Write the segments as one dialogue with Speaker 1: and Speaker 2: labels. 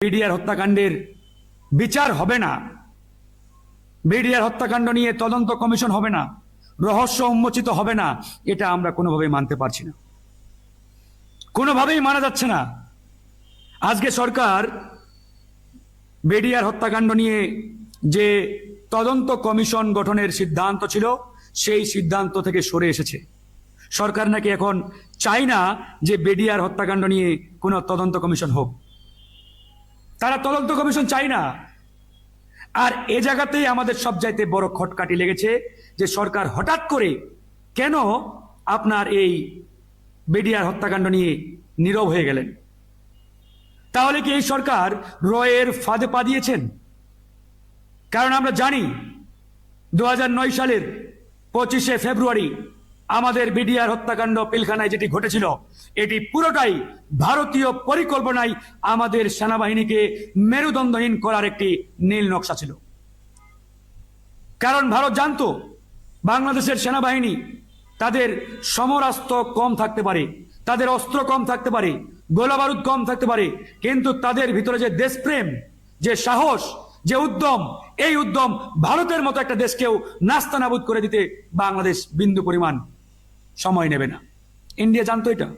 Speaker 1: BDR হত্যাকাণ্ডের বিচার হবে না। বিডিআর হত্যাকাণ্ড নিয়ে তদন্ত কমিশন হবে না। রহস্য উন্মোচিত হবে না। এটা আমরা কোনোভাবেই মানতে পারছি না। কোনোভাবেই মানা যাচ্ছে না। আজকে সরকার বেডিয়ার হত্যাকাণ্ড নিয়ে যে তদন্ত কমিশন গঠনের সিদ্ধান্ত ছিল, সেই সিদ্ধান্ত থেকে সরে এসেছে। সরকার নাকি এখন চায় না যে বেডিয়ার হত্যাকাণ্ড নিয়ে কোনো তদন্ত কমিশন হোক। তারা তদন্ত কমিশন চায় না। আর এ জায়গাতেই আমাদের সবচাইতে বড় খটকাটি লেগেছে যে সরকার হঠাৎ করে কেন আপনার এই বেডিয়ার হত্যাকাণ্ড নিয়ে নীরব হয়ে গেলেন? তাহলে কি এই সরকার রয়ের ফাঁদে পা দিয়েছেন? কারণ আমরা জানি দু হাজার নয় সালের পঁচিশে ফেব্রুয়ারি আমাদের বিডিআর হত্যাকাণ্ড পিলখানায় যেটি ঘটেছিল, এটি পুরোটাই ভারতীয় পরিকল্পনায় আমাদের সেনাবাহিনীকে মেরুদণ্ডহীন করার একটি নীল নকশা ছিল। কারণ ভারত জানতো, বাংলাদেশের সেনাবাহিনী তাদের সমরাস্ত্র কম থাকতে পারে, তাদের অস্ত্র কম থাকতে পারে, গোলাবারুদ কম থাকতে পারে, কিন্তু তাদের ভিতরে যে দেশপ্রেম, যে সাহস, যে উদ্যম, এই উদ্যম ভারতের মতো একটা দেশকেও নাস্তানাবুদ করে দিতে বাংলাদেশ বিন্দু পরিমাণ সময় নেবে না। ইন্ডিয়া জানতো এটা।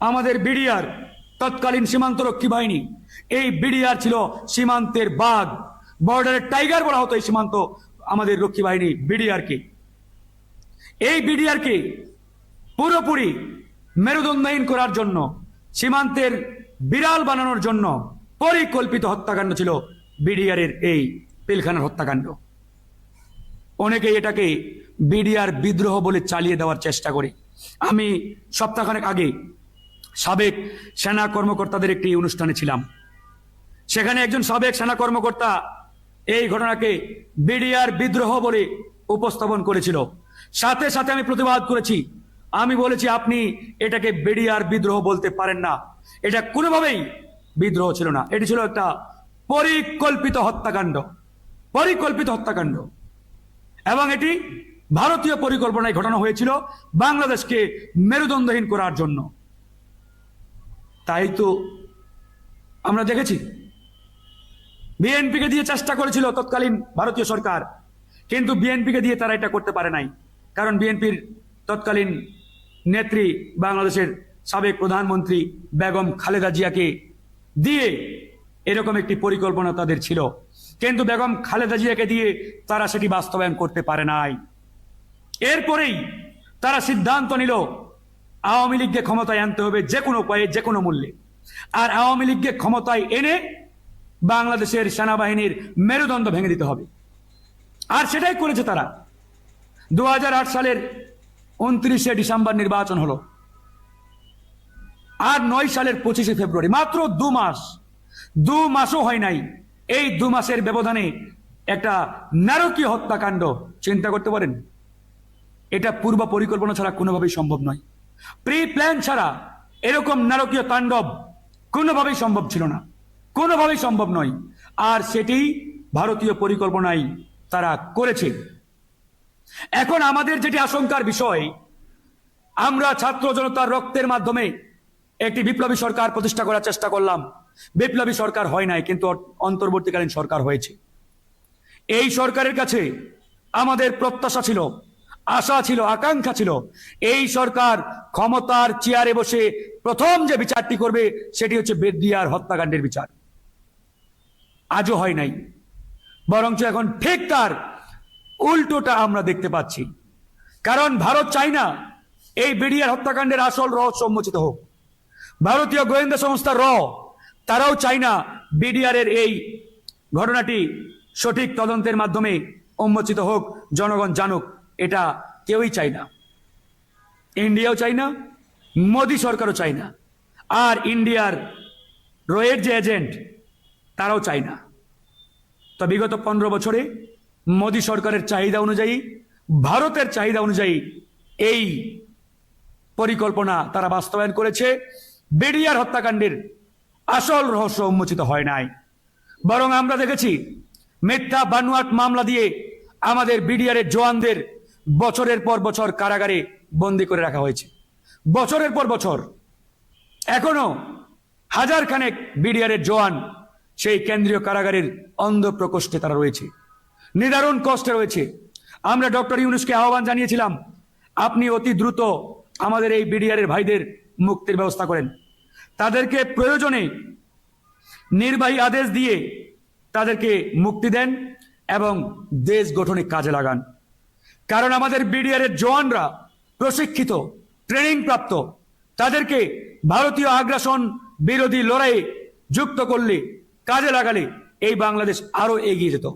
Speaker 1: আমাদের বিডিআর তৎকালীন সীমান্তরক্ষী বাহিনী, এই বিডিআর ছিল সীমান্তের বাঘ। বর্ডারের টাইগার বলা হতো এই সীমান্ত আমাদের রক্ষী বাহিনী বিডিআরকে। এই বিডিআরকে পুরোপুরি মেরুদণ্ডহীন করার জন্য, সীমান্তের বিড়াল বানানোর জন্য পরিকল্পিত হত্যাকাণ্ড ছিল বিডিআরের এই পিলখানার হত্যাকাণ্ড। অনেকে এটাকে বিডিআর বিদ্রোহ বলে চালিয়ে দেওয়ার চেষ্টা করে। আমি সপ্তাহখানেক আগে সাবেক সেনা কর্মকর্তাদের একটি অনুষ্ঠানে ছিলাম। সেখানে একজন সাবেক সেনা কর্মকর্তা এই ঘটনাকে বিডিআর বিদ্রোহ বলে উপস্থাপন করেছিল। সাথে সাথে আমি প্রতিবাদ করেছি। আমি বলেছি, আপনি এটাকে বিডিআর বিদ্রোহ বলতে পারেন না। এটা কোনোভাবেই বিদ্রোহ ছিল না। এটি ছিল একটা পরিকল্পিত হত্যাকাণ্ড। পরিকল্পিত হত্যাকাণ্ড। এবং এটি ভারতীয় পরিকল্পনায় ঘটানো হয়েছিল বাংলাদেশকে মেরুদণ্ডহীন করার জন্য। তাই তো আমরা দেখেছি, বিএনপিকে দিয়ে চেষ্টা করেছিল তৎকালীন ভারতীয় সরকার, কিন্তু বিএনপিকে দিয়ে তারা এটা করতে পারে নাই, কারণ বিএনপির তৎকালীন নেত্রী বাংলাদেশের সাবেক প্রধানমন্ত্রী বেগম খালেদা জিয়াকে দিয়ে এরকম একটি পরিকল্পনা তাদের ছিল। কিন্তু বেগম খালেদা জিয়াকে দিয়ে তারা সেটি বাস্তবায়ন করতে পারে নাই। এরপরেই তারা সিদ্ধান্ত নিল, আওয়ামী লীগকে ক্ষমতায় আনতে হবে যে কোনো উপায়ে, যে কোনো মূল্যে। আর আওয়ামী লীগকে ক্ষমতায় এনে বাংলাদেশের সেনাবাহিনীর মেরুদণ্ড ভেঙে দিতে হবে। আর সেটাই করেছে তারা। দু হাজার আট সালের উনত্রিশে ডিসেম্বর নির্বাচন হলো। আর নয় সালের পঁচিশে ফেব্রুয়ারি, মাত্র দু মাস দু মাসও হয় নাই। এই দু মাসের ব্যবধানে একটা নারকীয় হত্যাকাণ্ড, চিন্তা করতে পারেন? এটা পূর্ব পরিকল্পনা ছাড়া কোনোভাবেই সম্ভব নয়। প্রি প্ল্যান ছাড়া এরকম নারকীয় তাণ্ডব কোনোভাবেই সম্ভব ছিল না। কোনোভাবেই সম্ভব নয়। আর সেটি ভারতীয় পরিকল্পনায় তারা করেছে। এখন আমাদের যেটি আশঙ্কার বিষয়, আমরা ছাত্র জনতার রক্তের মাধ্যমে একটি বিপ্লবী সরকার প্রতিষ্ঠা করার চেষ্টা করলাম। বিপ্লবী সরকার হয় নাই, কিন্তু অন্তর্বর্তীকালীন সরকার হয়েছে। এই সরকারের কাছে আমাদের প্রত্যাশা ছিল, আশা ছিল, আকাঙ্ক্ষা ছিল, এই সরকার ক্ষমতার চেয়ারে বসে প্রথম যে বিচারটি করবে সেটি হচ্ছে বেদিয়ার হত্যাকাণ্ডের বিচার। আজও হয় নাই। বরঞ্চ এখন ঠিক তার উল্টোটা আমরা দেখতে পাচ্ছি। কারণ ভারত চায় না এই বিডিআর হত্যাকাণ্ডের আসল রহস্য উন্মোচিত হোক। ভারতীয় গোয়েন্দা সংস্থা র, তারাও চায় না বিডিআরের এই ঘটনাটি সঠিক তদন্তের মাধ্যমে উন্মোচিত হোক, জনগণ জানুক, এটা কেউই চায় না। ইন্ডিয়াও চায় না, মোদী সরকারও চায় না, আর ইন্ডিয়ার রয়ের যে এজেন্ট, তারাও চায় না। তো বিগত পনেরো বছরে মোদী সরকারের চাহিদা অনুযায়ী, ভারতের চাহিদা অনুযায়ী এই পরিকল্পনা তারা বাস্তবায়ন করেছে। বেডিয়ার হত্যাকাণ্ডের আসল রহস্য উন্মোচিত হয় নাই। বরং আমরা দেখেছি, মিথ্যা বানুয়াট মামলা দিয়ে আমাদের বিডিআরের জওয়ানদের বছরের পর বছর কারাগারে বন্দি করে রাখা হয়েছে। বছরের পর বছর এখনও হাজার খানেক বিডিআরের জওয়ান সেই কেন্দ্রীয় কারাগারের অন্ধ প্রকোষ্ঠে তারা রয়েছে। নিদারুণ কষ্টে রয়েছে। আমরা ডক্টর ইউনুসকে আহ্বান জানিয়েছিলাম, আপনি অতি দ্রুত আমাদের এই বিডিআরের ভাইদের মুক্তির ব্যবস্থা করেন। তাদেরকে প্রয়োজনে নির্বাহী আদেশ দিয়ে তাদেরকে মুক্তি দেন এবং দেশ গঠনে কাজে লাগান। কারণ আমাদের বিডিআরের জওয়ানরা প্রশিক্ষিত ট্রেনিং প্রাপ্ত তাদেরকে ভারতীয় আগ্রাসন বিরোধী লড়াইয়ে যুক্ত করলে, কাজে লাগালে এই বাংলাদেশ আরও এগিয়ে যেত,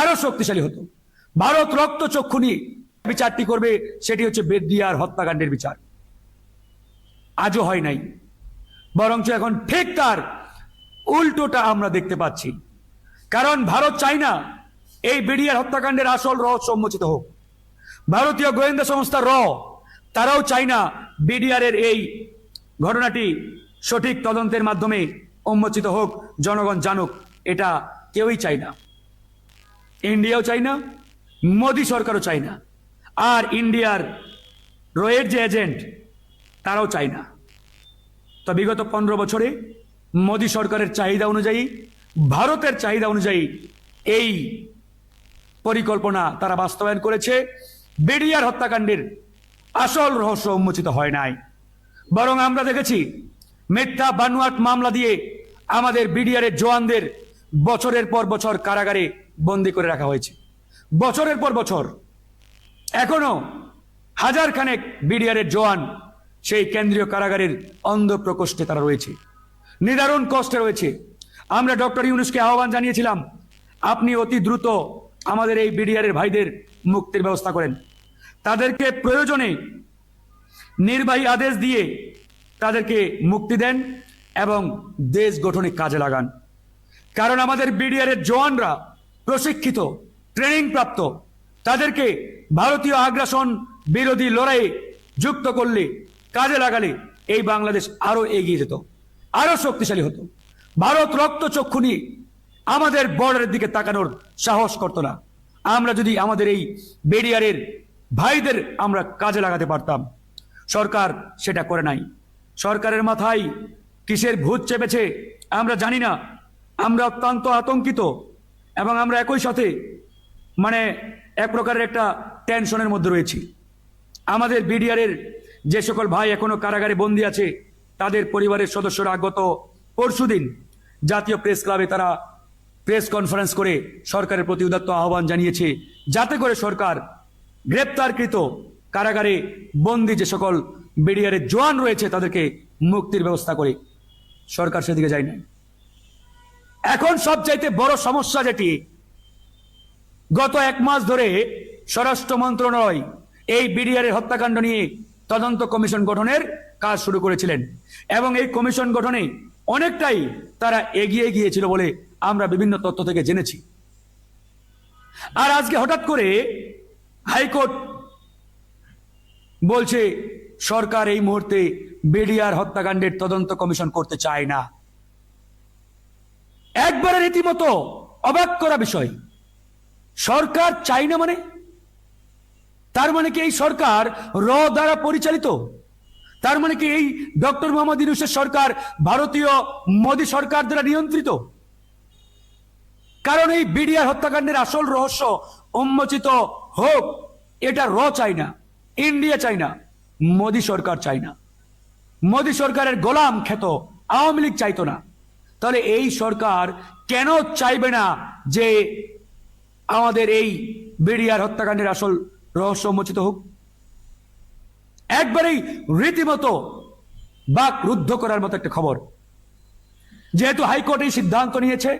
Speaker 1: আরও শক্তিশালী হতো। ভারত রক্ত চক্ষু নিয়ে বিচারটি করবে, সেটি হচ্ছে বেদিয়ার হত্যাকাণ্ডের বিচার। আজও হয় নাই। বরঞ্চ এখন ঠিক তার উল্টোটা আমরা দেখতে পাচ্ছি। কারণ ভারত চাই না এই বিডিআর হত্যাকাণ্ডের আসল রহস্য উন্মোচিত হোক। ভারতীয় গোয়েন্দা সংস্থা র, তারাও চায় না বিডিআর এর এই ঘটনাটি সঠিক তদন্তের মাধ্যমে উন্মোচিত হোক, জনগণ জানুক, এটা কেউই চায় না। ইন্ডিয়াও চাই না, মোদী সরকারও চায় না। আর ইন্ডিয়ার রয়ের যে এজেন্ট তারাও চায় না। তো বিগত পনেরো বছরে মোদী সরকারের চাহিদা অনুযায়ী, ভারতের চাহিদা অনুযায়ী এই পরিকল্পনা তারা বাস্তবায়ন করেছে। বেডিয়ার হত্যাকাণ্ডের আসল রহস্য উন্মোচিত হয় নাই। বরং আমরা দেখেছি, মিথ্যা বানুয়াট মামলা দিয়ে আমাদের বিডিআরের জওয়ানদের বছরের পর বছর কারাগারে বন্দি করে রাখা হয়েছে। বছরের পর বছর এখনও হাজার খানেক বিডিআরের জওয়ান সেই কেন্দ্রীয় কারাগারের অন্ধ প্রকোষ্ঠে তারা রয়েছে। নিদারুণ কষ্টে রয়েছে। আমরা ডক্টর ইউনুসকে আহ্বান জানিয়েছিলাম, আপনি অতি দ্রুত আমাদের এই বিডিআরের ভাইদের মুক্তির ব্যবস্থা করেন। তাদেরকে প্রয়োজনে নির্বাহী আদেশ দিয়ে তাদেরকে মুক্তি দেন এবং দেশ গঠনে কাজে লাগান। কারণ আমাদের বিডিআরের জওয়ানরা প্রশিক্ষিত ট্রেনিং প্রাপ্ত তাদেরকে ভারতীয় আগ্রাসন বিরোধী লড়াইয়ে যুক্ত করলে কাজে লাগালে এই বাংলাদেশ আরও এগিয়ে যেত, আরও শক্তিশালী হতো। ভারত রক্ত চক্ষু নিয়ে আমাদের বর্ডারের দিকে তাকানোর সাহস করতো না। আমরা যদি আমাদের এই বেরিয়ারের ভাইদের আমরা কাজে লাগাতে পারতাম, সরকার সেটা করে নাই। সরকারের মাথায় কিসের ভূত চেপেছে আমরা জানি না। আমরা অত্যন্ত আতঙ্কিত এবং আমরা একই সাথে মানে এক প্রকারের একটা টেনশনের মধ্যে রয়েছি। আমাদের বিডিআরের যে সকল ভাই এখনও কারাগারে বন্দি আছে, তাদের পরিবারের সদস্যরা গত পরশুদিন জাতীয় প্রেস ক্লাবে তারা প্রেস কনফারেন্স করে সরকারের প্রতি উদাত্ত আহ্বান জানিয়েছে, যাতে করে সরকার গ্রেপ্তারকৃত কারাগারে বন্দি যে সকল বিডিআরের জোয়ান রয়েছে, তাদেরকে মুক্তির ব্যবস্থা করে। সরকার সেদিকে যায় না এখন সবচাইতে বড় সমস্যা যেটি, গত এক মাস ধরে স্বরাষ্ট্র মন্ত্রণালয় এই বিডিআরের হত্যাকাণ্ড নিয়ে তদন্ত কমিশন গঠনের কাজ শুরু করেছিলেন। এবং এই কমিশন গঠনে অনেকটাই তারা এগিয়ে গিয়েছিল বলে আমরা বিভিন্ন তথ্য থেকে জেনেছি। আর আজকে হঠাৎ করে হাইকোর্ট বলছে, সরকার এই মুহূর্তে বিডিআর হত্যাকাণ্ডের তদন্ত কমিশন করতে চায় না। একবারে রীতিমতো অবাক করা বিষয়। সরকার চাই না মানে? তার মানে কি এই সরকার র দ্বারা পরিচালিত? তার মানে কি এই ডক্টর মোহাম্মদ ইউনুসের সরকার ভারতীয় মোদী সরকার দ্বারা নিয়ন্ত্রিত? কারণ এই বিডিআর হত্যাকাণ্ডের আসল রহস্য উন্মোচিত হোক, এটা র চাই না, ইন্ডিয়া চাই না, মোদী সরকার চাই না। মোদী সরকারের গোলাম খ্যাত আওয়ামী লীগ চাইতো না। তাহলে এই সরকার কেন চাইবে না যে আমাদের এই বিডিআর হত্যাকাণ্ডের আসল রহস্য উন্মোচিত হোক। একবারেই রীতিমতো বাক রুদ্ধ করার মতো একটা খবর। যেহেতু হাইকোর্ট এই সিদ্ধান্ত নিয়েছে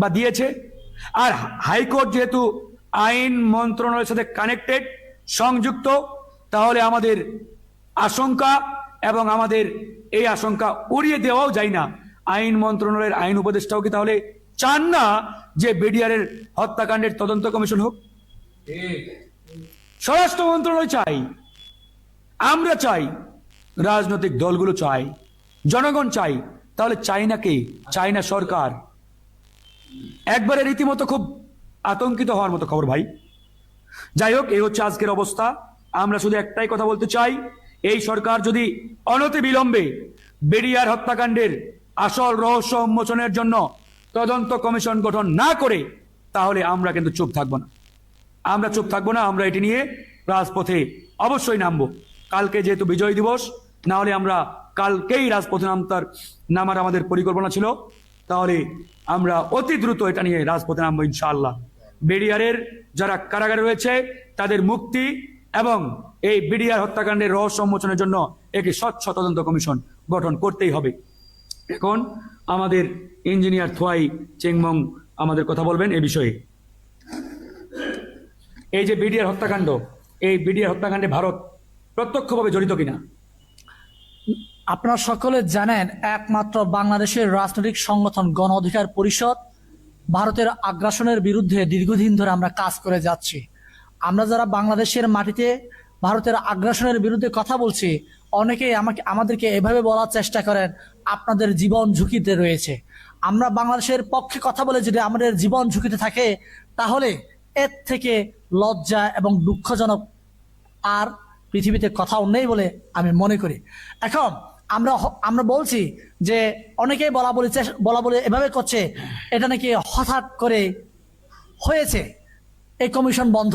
Speaker 1: বা দিয়েছে, আর হাইকোর্ট যেহেতু আইন মন্ত্রণালয়ের সাথে কানেক্টেড সংযুক্ত, তাহলে আমাদের আশঙ্কা এবং আমাদের এই আশঙ্কা উড়িয়ে দেওয়াও যায় না। আইন মন্ত্রণালয়ের আইন উপদেষ্টাও কি তাহলে চান না যে বিডিআরের হত্যাকাণ্ডের তদন্ত কমিশন হোক? স্বরাষ্ট্র মন্ত্রণালয় চাই, আমরা চাই, রাজনৈতিক দলগুলো চাই, জনগণ চাই, তাহলে চাই না কে? চাই সরকার। একবারে রীতিমতো খুব আতঙ্কিত হওয়ার মতো খবর ভাই। যাই হোক এই হচ্ছে আজকের অবস্থা। আমরা শুধু একটাই কথা বলতে চাই, এই সরকার যদি অনতি বিলম্বে বেরিয়ার হত্যাকাণ্ডের আসল রহস্য উন্মোচনের জন্য তদন্ত কমিশন গঠন না করে, তাহলে আমরা কিন্তু চুপ থাকব না। আমরা চুপ থাকব না, আমরা এটি নিয়ে রাজপথে অবশ্যই নামবো। কালকে যেহেতু বিজয় দিবস না হলে আমরা কালকেই রাজপথে নামতার, নামার আমাদের পরিকল্পনা ছিল। তাহলে আমরা অতি দ্রুত এটা নিয়ে রাজপথে নামবো ইনশাআল্লাহ। বিডিআরের যারা কারাগারে রয়েছে, তাদের মুক্তি এবং এই বিডিআর হত্যাকাণ্ডের রহস্য উন্মোচনের জন্য একটি স্বচ্ছ তদন্ত কমিশন গঠন করতেই হবে। এখন আমাদের ইঞ্জিনিয়ার থোয়াই চেংমং আমাদের কথা বলবেন এ বিষয়ে। এই যে বিডিআর হত্যাকাণ্ড, এই বিডিআর হত্যাকাণ্ডে ভারত প্রত্যক্ষভাবে জড়িত কিনা?
Speaker 2: আপনারা সকলে জানেন, একমাত্র বাংলাদেশের রাজনৈতিক সংগঠন গণ অধিকার পরিষদ ভারতের আগ্রাসনের বিরুদ্ধে দীর্ঘদিন ধরে আমরা কাজ করে যাচ্ছি। আমরা যারা বাংলাদেশের মাটিতে ভারতের আগ্রাসনের বিরুদ্ধে কথা বলছি, অনেকেই আমাকে, আমাদেরকে এভাবে বলার চেষ্টা করেন, আপনাদের জীবন ঝুঁকিতে রয়েছে। আমরা বাংলাদেশের পক্ষে কথা বলে যদি আমাদের জীবন ঝুঁকিতে থাকে, তাহলে এর থেকে লজ্জা এবং দুঃখজনক আর পৃথিবীতে কথাও নেই বলে আমি মনে করি। এখন আমরা আমরা বলছি যে অনেকেই বলা বলি বলা বলে এভাবে করছে, এটা নাকি হঠাৎ করে হয়েছে, এই কমিশন বন্ধ।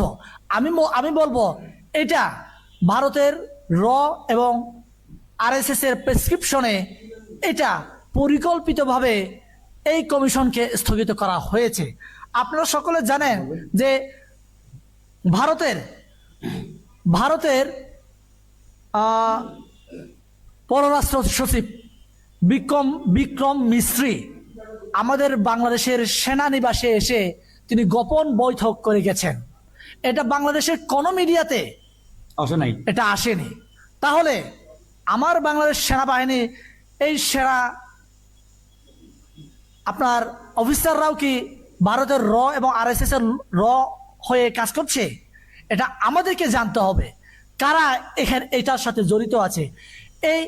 Speaker 2: আমি আমি বলব, এটা ভারতের র এবং আরএসএস এর প্রেসক্রিপশনে এটা পরিকল্পিতভাবে এই কমিশনকে স্থগিত করা হয়েছে। আপনারা সকলে জানেন যে ভারতের ভারতের পররাষ্ট্র সচিব বিক্রম বিক্রম মিস্ত্রি আমাদের বাংলাদেশের সেনানিবাসে এসে তিনি গোপন বৈঠক করে গেছেন। এটা বাংলাদেশের কোনো মিডিয়াতে
Speaker 1: আসে নাই।
Speaker 2: এটা আসেনি। তাহলে আমার বাংলাদেশ সেনাবাহিনী এই সেনা আপনার অফিসাররাও কি ভারতের র এবং আরএসএস এর র হয়ে কাজ করছে? এটা আমাদেরকে জানতে হবে। কারা এখানে এটার সাথে জড়িত আছে? এই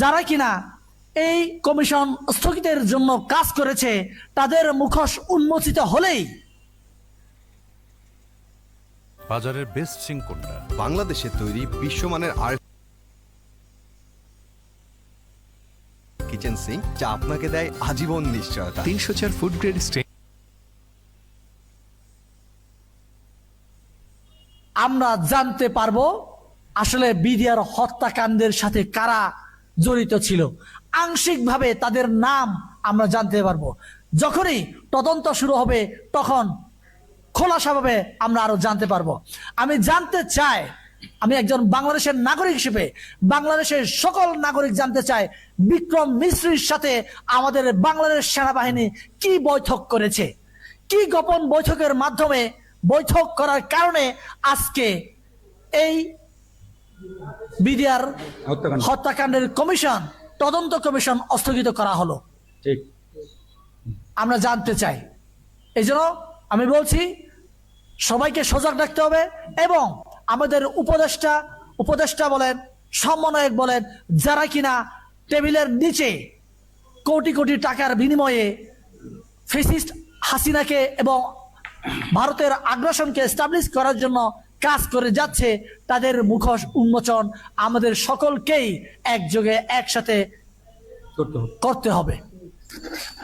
Speaker 2: যারা কিনা এই কমিশন স্থগিতের জন্য কাজ করেছে, তাদের মুখোশ উন্মোচিত হলেই
Speaker 3: বাজারের বেস্ট সিং কোনটা?
Speaker 4: বাংলাদেশে তৈরি বিশ্বমানের আর কিচেন সিঙ্ক যা আপনাকে দেয় আজীবন নিশ্চয়তা।
Speaker 5: তিনশো চার ফুড গ্রেড
Speaker 2: আমরা জানতে পারব আসলে বিডিআর হত্যাকাণ্ডের সাথে কারা জড়িত ছিল। আংশিকভাবে তাদের নাম আমরা জানতে পারব। যখনই তদন্ত শুরু হবে তখন খোলাসাভাবে আমরা আরও জানতে পারব। আমি জানতে চাই আমি একজন বাংলাদেশের নাগরিক হিসেবে বাংলাদেশের সকল নাগরিক জানতে চাই বিক্রম মিশ্রির সাথে আমাদের বাংলাদেশ সেনাবাহিনী কি বৈঠক করেছে? কি গোপন বৈঠকের মাধ্যমে বৈঠক করার কারণে আজকে এই বিডিআর হত্যাকাণ্ডের কমিশন তদন্ত কমিশন স্থগিত করা হলো।
Speaker 1: ঠিক।
Speaker 2: আমরা জানতে চাই। এই জন্য আমি বলছি সবাইকে সজাগ রাখতে হবে এবং আমাদের উপদেষ্টা উপদেষ্টা বলেন সমন্বয়ক বলেন যারা কিনা টেবিলের নিচে কোটি কোটি টাকার বিনিময়ে ফেসিস্ট হাসিনাকে এবং ভারতের আগ্রাসনকে এস্টাবলিশ করার জন্য কাজ করে যাচ্ছে তাদের মুখোশ উন্মোচন আমাদের সকলকেই একযোগে একসাথে
Speaker 1: করতে হবে।
Speaker 2: করতে হবে।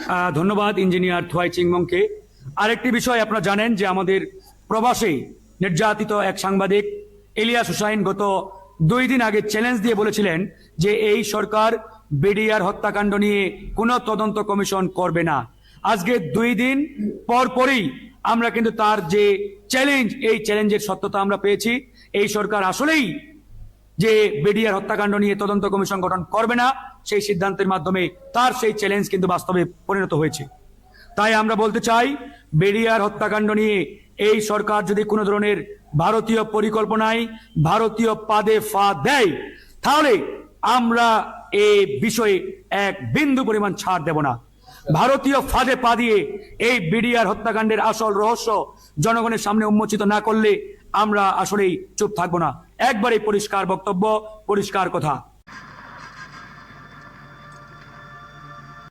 Speaker 1: আহ, ধন্যবাদ ইঞ্জিনিয়ার থোয়াই চিংমংকে। আরেকটি বিষয় আপনারা জানেন যে আমাদের প্রবাসে নির্যাতিত এক সাংবাদিক ইলিয়াস হুসাইন গত দুই দিন আগে চ্যালেঞ্জ দিয়ে বলেছিলেন যে এই সরকার বিডিআর হত্যাকাণ্ড নিয়ে কোনো তদন্ত কমিশন করবে না। আজকে দুই দিন পর পরই আমরা কিন্তু তার যে চ্যালেঞ্জ এই চ্যালেঞ্জের সত্যতা আমরা পেয়েছি। এই সরকার আসলেই যে বিডিআর হত্যাকাণ্ড নিয়ে তদন্ত কমিশন গঠন করবে না, সেই সিদ্ধান্তের মাধ্যমে তার সেই চ্যালেঞ্জ কিন্তু বাস্তবে পরিণত হয়েছে। তাই আমরা বলতে চাই বেরিয়ার হত্যাকাণ্ড নিয়ে এই সরকার যদি কোনো ধরনের ভারতীয় পরিকল্পনায় ভারতীয় পাদে ফা দেয়, তাহলে আমরা এই বিষয়ে এক বিন্দু পরিমাণ ছাড় দেব না। ভারতীয় ফাঁদে পা দিয়ে এই বিডিআর হত্যাকাণ্ডের আসল রহস্য জনগণের সামনে উন্মোচিত না করলে আমরা আসলেই চুপ থাকব না। একবারে পরিষ্কার বক্তব্য, পরিষ্কার কথা।